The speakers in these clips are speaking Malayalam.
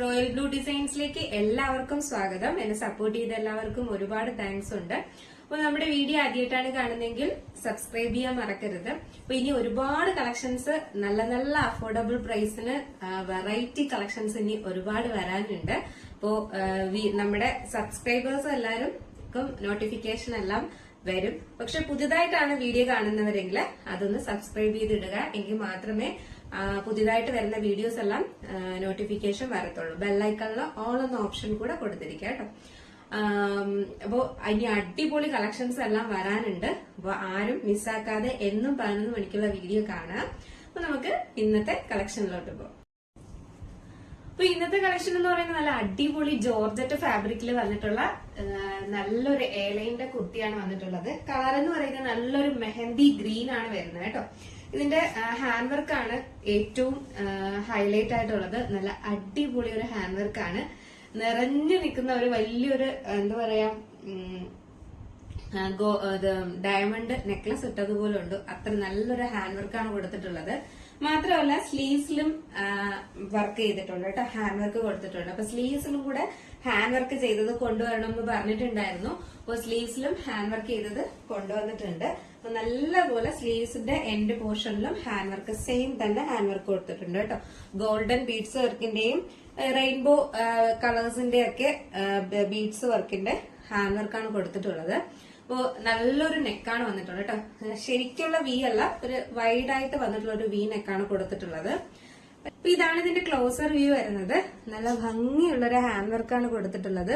റോയൽ ബ്ലൂ ഡിസൈൻസിലേക്ക് എല്ലാവർക്കും സ്വാഗതം. എന്നെ സപ്പോർട്ട് ചെയ്ത എല്ലാവർക്കും ഒരുപാട് താങ്ക്സ് ഉണ്ട്. അപ്പൊ നമ്മുടെ വീഡിയോ ആദ്യമായിട്ടാണ് കാണുന്നതെങ്കിൽ സബ്സ്ക്രൈബ് ചെയ്യാൻ മറക്കരുത്. അപ്പൊ ഇനി ഒരുപാട് കളക്ഷൻസ് നല്ല നല്ല അഫോർഡബിൾ പ്രൈസിന് വെറൈറ്റി കളക്ഷൻസ് ഇനി ഒരുപാട് വരാനുണ്ട്. അപ്പോ നമ്മുടെ സബ്സ്ക്രൈബേഴ്സ് എല്ലാവരും നോട്ടിഫിക്കേഷൻ എല്ലാം വരും. പക്ഷെ പുതുതായിട്ടാണ് വീഡിയോ കാണുന്നവരെങ്കിൽ അതൊന്ന് സബ്സ്ക്രൈബ് ചെയ്തിടുക. എങ്കിൽ മാത്രമേ പുതിയതായിട്ട് വരുന്ന വീഡിയോസ് എല്ലാം നോട്ടിഫിക്കേഷൻ വരത്തുള്ളൂ. ബെല്ലൈക്കണിൽ ഓൾ എന്ന ഓപ്ഷൻ കൂടെ കൊടുത്തിരിക്കുക കേട്ടോ. ആം, അപ്പോ ഇനി അടിപൊളി കളക്ഷൻസ് എല്ലാം വരാനുണ്ട്. അപ്പൊ ആരും മിസ്സാക്കാതെ എന്നും പതിനൊന്ന് മണിക്കുള്ള വീഡിയോ കാണാം. അപ്പൊ നമുക്ക് ഇന്നത്തെ കളക്ഷനിലോട്ട് പോകാം. അപ്പൊ ഇന്നത്തെ കളക്ഷൻ എന്ന് പറയുന്നത് നല്ല അടിപൊളി ജോർജറ്റ് ഫാബ്രിക്കിൽ വന്നിട്ടുള്ള നല്ലൊരു ഏലൈന്റെ കുർത്തിയാണ് വന്നിട്ടുള്ളത്. കളർ എന്ന് പറയുന്നത് നല്ലൊരു മെഹന്തി ഗ്രീൻ ആണ് വരുന്നത് കേട്ടോ. ഇതിന്റെ ഹാൻഡ് വർക്ക് ആണ് ഏറ്റവും ഹൈലൈറ്റ് ആയിട്ടുള്ളത്. നല്ല അടിപൊളി ഒരു ഹാൻഡ് വർക്ക് ആണ്. നിറഞ്ഞു നിൽക്കുന്ന ഒരു വലിയൊരു എന്താ പറയാ ഡയമണ്ട് നെക്ലസ് ഇട്ടതുപോലെ ഉണ്ട് അത്ര നല്ലൊരു ഹാൻഡ് വർക്കാണ് കൊടുത്തിട്ടുള്ളത്. മാത്രമല്ല സ്ലീവ്സിലും വർക്ക് ചെയ്തിട്ടുണ്ട് കേട്ടോ. ഹാൻഡ് വർക്ക് കൊടുത്തിട്ടുണ്ട്. അപ്പൊ സ്ലീവ്സിലും കൂടെ ഹാൻഡ് വർക്ക് ചെയ്തത് കൊണ്ടുവരണം എന്ന് പറഞ്ഞിട്ടുണ്ടായിരുന്നു. അപ്പോൾ സ്ലീവ്സിലും ഹാൻഡ് വർക്ക് ചെയ്തത് കൊണ്ടുവന്നിട്ടുണ്ട്. അപ്പൊ നല്ലപോലെ സ്ലീവ്സിന്റെ എൻഡ് പോർഷനിലും ഹാൻഡ് വർക്ക് സെയിം തന്നെ ഹാൻഡ് വർക്ക് കൊടുത്തിട്ടുണ്ട് കേട്ടോ. ഗോൾഡൻ ബീഡ്സ് വർക്കിന്റെയും റെയിൻബോ കളേഴ്സിന്റെ ഒക്കെ ബീഡ്സ് വർക്കിന്റെ ഹാൻഡ് വർക്കാണ് കൊടുത്തിട്ടുള്ളത്. അപ്പോ നല്ലൊരു നെക്കാണ് വന്നിട്ടുള്ളത് കേട്ടോ. ശരിക്കുള്ള വി അല്ല ഒരു വൈഡ് ആയിട്ട് വന്നിട്ടുള്ള ഒരു വി നെക്കാണ് കൊടുത്തിട്ടുള്ളത്. അപ്പൊ ഇതാണ് ഇതിന്റെ ക്ലോസർ വ്യൂ വരുന്നത്. നല്ല ഭംഗിയുള്ള ഒരു ഹാൻഡ് വർക്കാണ് കൊടുത്തിട്ടുള്ളത്.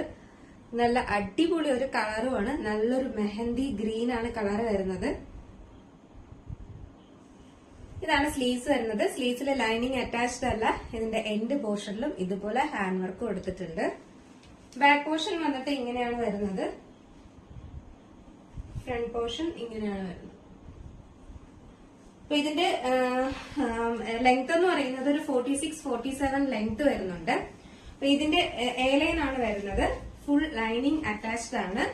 നല്ല അടിപൊളി ഒരു കളറുമാണ് നല്ലൊരു മെഹന്തി ഗ്രീൻ ആണ് കളർ വരുന്നത്. ഇതാണ് സ്ലീവ്സ് വരുന്നത്. സ്ലീവ്സിലെ ലൈനിങ് അറ്റാച്ച്ഡ് അല്ല. ഇതിന്റെ എൻഡ് പോർഷനിലും ഇതുപോലെ ഹാൻഡ് വർക്ക് കൊടുത്തിട്ടുണ്ട്. ബാക്ക് പോർഷൻ വന്നിട്ട് ഇങ്ങനെയാണ് വരുന്നത്. ഫ്രണ്ട് പോർഷൻ ഇങ്ങനെയാണ് വരുന്നത്. അപ്പൊ ഇതിന്റെ ലെങ്ത് എന്ന് പറയുന്നത് ഒരു forty six forty seven length വരുന്നുണ്ട്. അപ്പൊ ഇതിന്റെ എ ലൈൻ ആണ് വരുന്നത്. ഫുൾ ലൈനിങ് അറ്റാച്ച്ഡ് ആണ്.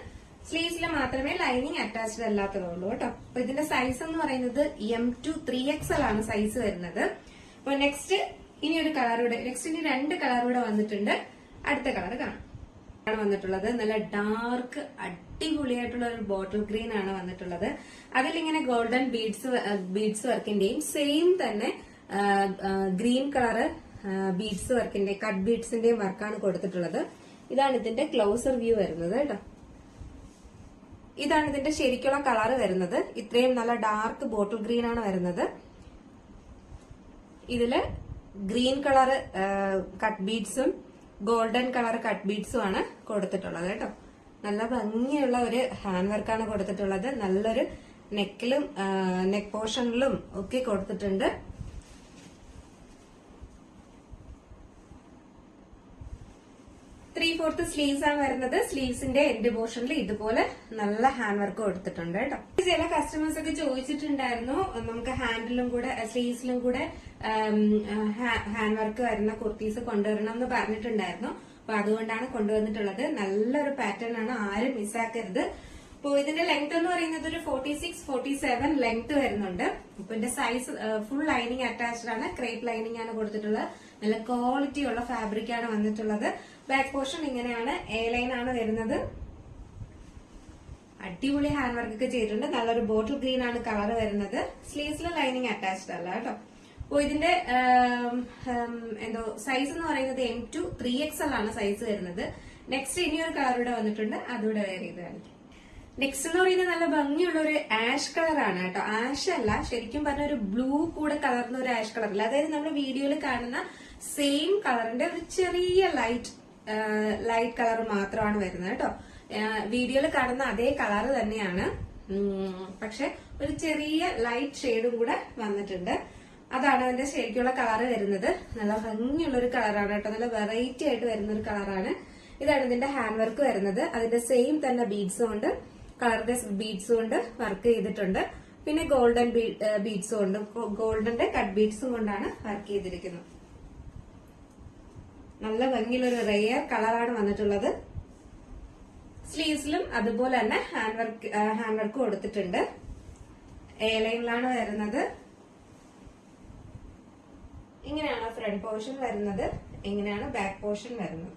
സ്ലീവ്സിൽ മാത്രമേ ലൈനിങ് അറ്റാച്ച്ഡ് അല്ലാത്തതുള്ളൂ കേട്ടോ. അപ്പൊ ഇതിന്റെ സൈസ് എന്ന് പറയുന്നത് M to three X L ആണ് സൈസ് വരുന്നത്. അപ്പൊ നെക്സ്റ്റ് ഇനി ഒരു കളറൂടെ നെക്സ്റ്റ് ഇനി രണ്ട് കളറൂടെ വന്നിട്ടുണ്ട്. അടുത്ത കളർ കാണാം. ആണ് വന്നിട്ടുള്ളത്. നല്ല ഡാർക്ക് അടിപൊളിയായിട്ടുള്ള ഒരു ബോട്ടിൽ ഗ്രീൻ ആണ് വന്നിട്ടുള്ളത്. അതിലിങ്ങനെ ഗോൾഡൻ ബീഡ്സ് ബീഡ്സ് വർക്കിന്റെയും സെയിം തന്നെ ഗ്രീൻ കളറ് ബീഡ്സ് വർക്കിന്റെ കട്ട് ബീഡ്സിന്റെയും വർക്കാണ് കൊടുത്തിട്ടുള്ളത്. ഇതാണ് ഇതിന്റെ ക്ലോസർ വ്യൂ വരുന്നത് കേട്ടോ. ഇതാണ് ഇതിന്റെ ശരിക്കുള്ള കളർ വരുന്നത്. ഇത്രയും നല്ല ഡാർക്ക് ബോട്ടിൽ ഗ്രീൻ ആണ് വരുന്നത്. ഇതിൽ ഗ്രീൻ കളർ കട്ട് ബീഡ്സും ഗോൾഡൻ കളർ കട്ട് ബീഡ്സും ആണ് കൊടുത്തിട്ടുള്ളത് കേട്ടോ. നല്ല ഭംഗിയുള്ള ഒരു ഹാൻഡ് വർക്കാണ് കൊടുത്തിട്ടുള്ളത്. നല്ലൊരു നെക്കിലും നെക്ക് പോർഷനിലും ഒക്കെ കൊടുത്തിട്ടുണ്ട്. ത്രീ ഫോർത്ത് സ്ലീവ്സ് ആണ് വരുന്നത്. സ്ലീവ്സിന്റെ എൻഡ് പോർഷനിൽ ഇതുപോലെ നല്ല ഹാൻഡ് വർക്ക് കൊടുത്തിട്ടുണ്ട് കേട്ടോ. ചില കസ്റ്റമേഴ്സ് ഒക്കെ ചോദിച്ചിട്ടുണ്ടായിരുന്നു. നമുക്ക് ഹാൻഡിലും കൂടെ സ്ലീവ്സിലും കൂടെ ഹാൻഡ് വർക്ക് വരുന്ന കുർത്തീസ് കൊണ്ടുവരണം എന്ന് പറഞ്ഞിട്ടുണ്ടായിരുന്നു. അപ്പൊ അതുകൊണ്ടാണ് കൊണ്ടുവന്നിട്ടുള്ളത്. നല്ലൊരു പാറ്റേൺ ആണ് ആരും മിസ്സാക്കരുത് അപ്പൊ ഇതിന്റെ ലെങ്ത് എന്ന് പറയുന്നത് ഒരു forty six forty seven length വരുന്നുണ്ട്. അപ്പൊ ഇതിന്റെ സൈസ് ഫുൾ ലൈനിങ് അറ്റാച്ച്ഡ് ആണ്. ക്രേപ്പ് ലൈനിങ് ആണ് കൊടുത്തിട്ടുള്ളത്. നല്ല ക്വാളിറ്റി ഉള്ള ഫാബ്രിക് ആണ് വന്നിട്ടുള്ളത്. ബാക്ക് പോർഷൻ ഇങ്ങനെയാണ്. എ ലൈൻ ആണ് വരുന്നത്. അടിപൊളി ഹാൻഡ് വർക്ക് ഒക്കെ ചെയ്തിട്ടുണ്ട്. നല്ലൊരു ബോട്ടിൽ ഗ്രീൻ ആണ് കളർ വരുന്നത്. സ്ലീവ്സിലെ ലൈനിങ് അറ്റാച്ച്ഡ് അല്ല കേട്ടോ. അപ്പൊ ഇതിന്റെ എന്തോ സൈസ് എന്ന് പറയുന്നത് M to three X L ആണ് സൈസ് വരുന്നത്. നെക്സ്റ്റ് ഇനിയൊരു കളർ ഇവിടെ വന്നിട്ടുണ്ട്. അതുകൂടെ വേറെ ചെയ്ത് കാണിക്കും നെക്സ്റ്റ് എന്ന് പറയുന്നത് നല്ല ഭംഗിയുള്ള ഒരു ആഷ് കളർ ആണ് കേട്ടോ. ആഷ് അല്ല ശരിക്കും പറഞ്ഞ ഒരു ബ്ലൂ കൂടെ കലർന്ന ഒരു ആഷ് കളറില്ല അതായത് നമ്മൾ വീഡിയോയിൽ കാണുന്ന സെയിം കളറിന്റെ ഒരു ചെറിയ ലൈറ്റ് ലൈറ്റ് കളർ മാത്രമാണ് വരുന്നത് കേട്ടോ. വീഡിയോയിൽ കാണുന്ന അതേ കളർ തന്നെയാണ്. പക്ഷെ ഒരു ചെറിയ ലൈറ്റ് ഷെയ്ഡും കൂടെ വന്നിട്ടുണ്ട്. അതാണ് അതിന്റെ ശരിക്കുള്ള കളർ വരുന്നത്. നല്ല ഭംഗിയുള്ള ഒരു കളറാണ് കേട്ടോ. നല്ല വെറൈറ്റി ആയിട്ട് വരുന്ന ഒരു കളറാണ് ഇതാണ് ഇതിന്റെ ഹാൻഡ് വർക്ക് വരുന്നത്. അതിന്റെ സെയിം തന്നെ ബീഡ്സും ഉണ്ട്. കളറിന്റെ ബീഡ്സും കൊണ്ട് വർക്ക് ചെയ്തിട്ടുണ്ട്. പിന്നെ ഗോൾഡൻ ബീഡ്സും ഉണ്ട്. ഗോൾഡന്റെ കട്ട് ബീഡ്സും കൊണ്ടാണ് വർക്ക് ചെയ്തിരിക്കുന്നത്. നല്ല ഭംഗിയുള്ള ഒരു റെയർ കളറാണ് വന്നിട്ടുള്ളത്. സ്ലീവ്സിലും അതുപോലെ തന്നെ ഹാൻഡ് വർക്ക് ഹാൻഡ് വർക്ക് കൊടുത്തിട്ടുണ്ട് എ ലൈനിലാണ് വരുന്നത്. ഇങ്ങനെയാണ് ഫ്രണ്ട് പോർഷൻ വരുന്നത്? ഇങ്ങനെയാണ് ബാക്ക് പോർഷൻ വരുന്നത്.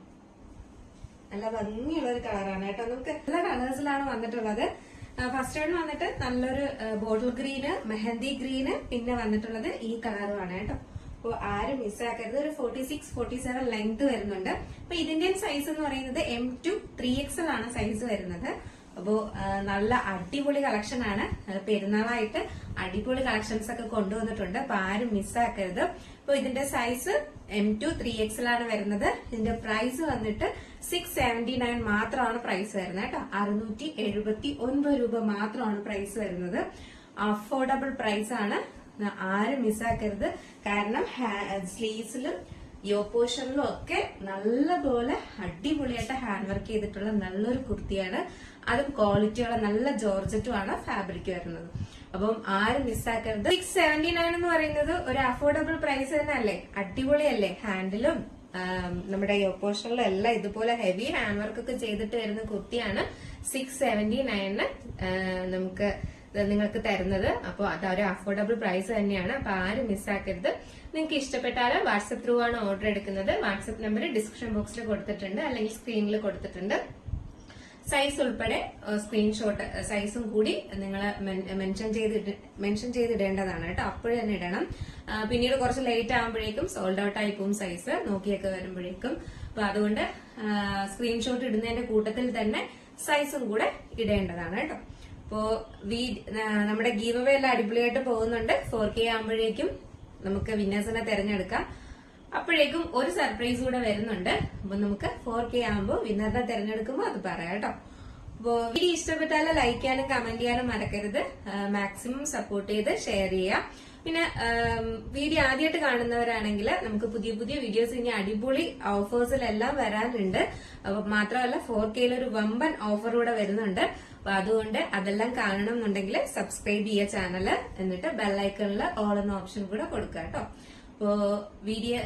നല്ല ഭംഗിയുള്ള ഒരു കളറാണ് കേട്ടോ. നമുക്ക് നല്ല കളേഴ്സിലാണ് വന്നിട്ടുള്ളത്. ഫസ്റ്റ് വൺ വന്നിട്ട് നല്ലൊരു ബോട്ടിൽ ഗ്രീന് മെഹന്തി ഗ്രീന് പിന്നെ വന്നിട്ടുള്ളത് ഈ കളറുമാണ് കേട്ടോ. അപ്പോൾ ആരും മിസ്സാക്കരുത് ഒരു forty six forty seven length വരുന്നുണ്ട്. അപ്പൊ ഇതിന്റെ സൈസ് എന്ന് പറയുന്നത് എം ടു ത്രീ എക്സൽ ആണ് സൈസ് വരുന്നത്. അപ്പോ നല്ല അടിപൊളി കളക്ഷൻ ആണ്. പെരുന്നാളായിട്ട് അടിപൊളി കളക്ഷൻസ് ഒക്കെ കൊണ്ടുവന്നിട്ടുണ്ട്. അപ്പൊ ആരും മിസ്സാക്കരുത് അപ്പൊ ഇതിന്റെ സൈസ് എം ടു ത്രീ എക്സിലാണ് വരുന്നത്. ഇതിന്റെ പ്രൈസ് വന്നിട്ട് സിക്സ് സെവന്റി നയൻ മാത്രമാണ് പ്രൈസ് വരുന്നത് കേട്ടോ. അറുന്നൂറ്റി എഴുപത്തി ഒൻപത് രൂപ മാത്രമാണ് പ്രൈസ് വരുന്നത്. അഫോർഡബിൾ പ്രൈസ് ആണ്. ആരും മിസ്സാക്കരുത് കാരണം സ്ലീവ്സിലും യോ ഓപ്പോഷനിലും ഒക്കെ നല്ലപോലെ അടിപൊളിയായിട്ട് ഹാൻഡ് വർക്ക് ചെയ്തിട്ടുള്ള നല്ലൊരു കുർത്തിയാണ് അതും ക്വാളിറ്റിയുള്ള നല്ല ജോർജറ്റും ആണ് ഫാബ്രിക് വരുന്നത്. അപ്പം ആരും മിസ്സാക്കരുത് സിക്സ് സെവന്റി നയൻ എന്ന് പറയുന്നത് ഒരു അഫോർഡബിൾ പ്രൈസ് തന്നെ അല്ലേ? അടിപൊളിയല്ലേ? ഹാൻഡിലും നമ്മുടെ ഈ പോർഷനിലും എല്ലാം ഇതുപോലെ ഹെവി ഹാൻഡ് വർക്ക് ഒക്കെ ചെയ്തിട്ട് വരുന്ന കുർത്തിയാണ് സിക്സ് സെവന്റി നയന് നമുക്ക് നിങ്ങൾക്ക് തരുന്നത്. അപ്പോൾ അത് ഒരു അഫോർഡബിൾ പ്രൈസ് തന്നെയാണ്. അപ്പൊ ആരും മിസ്സാക്കരുത് നിങ്ങൾക്ക് ഇഷ്ടപ്പെട്ടാൽ വാട്സപ്പ് ത്രൂ ആണ് ഓർഡർ എടുക്കുന്നത്. വാട്സപ്പ് നമ്പർ ഡിസ്ക്രിപ്ഷൻ ബോക്സിൽ കൊടുത്തിട്ടുണ്ട് അല്ലെങ്കിൽ സ്ക്രീനിൽ കൊടുത്തിട്ടുണ്ട്. സൈസ് ഉൾപ്പെടെ സ്ക്രീൻഷോട്ട് സൈസും കൂടി നിങ്ങൾ മെൻഷൻ ചെയ്ത് മെൻഷൻ ചെയ്തിടേണ്ടതാണ് കേട്ടോ. അപ്പോഴേ തന്നെ ഇടണം. പിന്നീട് കുറച്ച് ലേറ്റ് ആകുമ്പോഴേക്കും സോൾഡ് ഔട്ട് ആയി പോകും സൈസ് നോക്കിയൊക്കെ വരുമ്പോഴേക്കും. അപ്പൊ അതുകൊണ്ട് സ്ക്രീൻഷോട്ട് ഇടുന്നതിന്റെ കൂട്ടത്തിൽ തന്നെ സൈസും കൂടെ ഇടേണ്ടതാണ് കേട്ടോ. അപ്പോ വീ നമ്മുടെ ഗീവ് അവേ എല്ലാം അടിപൊളിയായിട്ട് പോകുന്നുണ്ട്. ഫോർ കെ ആകുമ്പോഴേക്കും നമുക്ക് വിന്നേഴ്സിനെ തെരഞ്ഞെടുക്കാം. അപ്പോഴേക്കും ഒരു സർപ്രൈസ് കൂടെ വരുന്നുണ്ട്. അപ്പൊ നമുക്ക് ഫോർ കെ ആകുമ്പോൾ വിന്നറിനെ തെരഞ്ഞെടുക്കുമ്പോൾ അത് പറയാം കേട്ടോ. അപ്പോ വീഡിയോ ഇഷ്ടപ്പെട്ടാൽ ലൈക്ക് ചെയ്യാനും കമന്റ് ചെയ്യാനും മറക്കരുത്. മാക്സിമം സപ്പോർട്ട് ചെയ്ത് ഷെയർ ചെയ്യാം പിന്നെ വീഡിയോ ആദ്യമായിട്ട് കാണുന്നവരാണെങ്കിൽ നമുക്ക് പുതിയ പുതിയ വീഡിയോസ് ഇനി അടിപൊളി ഓഫേഴ്സിലെല്ലാം വരാനുണ്ട് മാത്രമല്ല ഫോർ കെയിൽ ഒരു വമ്പൻ ഓഫർ കൂടെ വരുന്നുണ്ട്. അപ്പൊ അതുകൊണ്ട് അതെല്ലാം കാണണമെന്നുണ്ടെങ്കിൽ സബ്സ്ക്രൈബ് ചെയ്യുക ചാനൽ എന്നിട്ട് ബെല്ലൈക്കണിൽ ഓൾ എന്ന ഓപ്ഷൻ കൂടെ കൊടുക്കുക കേട്ടോ. അപ്പോ വീഡിയോ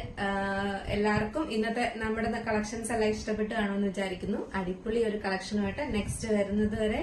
എല്ലാവർക്കും ഇന്നത്തെ നമ്മുടെ കളക്ഷൻസ് എല്ലാം ഇഷ്ടപ്പെട്ട് കാണുമെന്ന് വിചാരിക്കുന്നു. അടിപൊളി ഒരു കളക്ഷനുമായിട്ട് നെക്സ്റ്റ് വരുന്നത് വരെ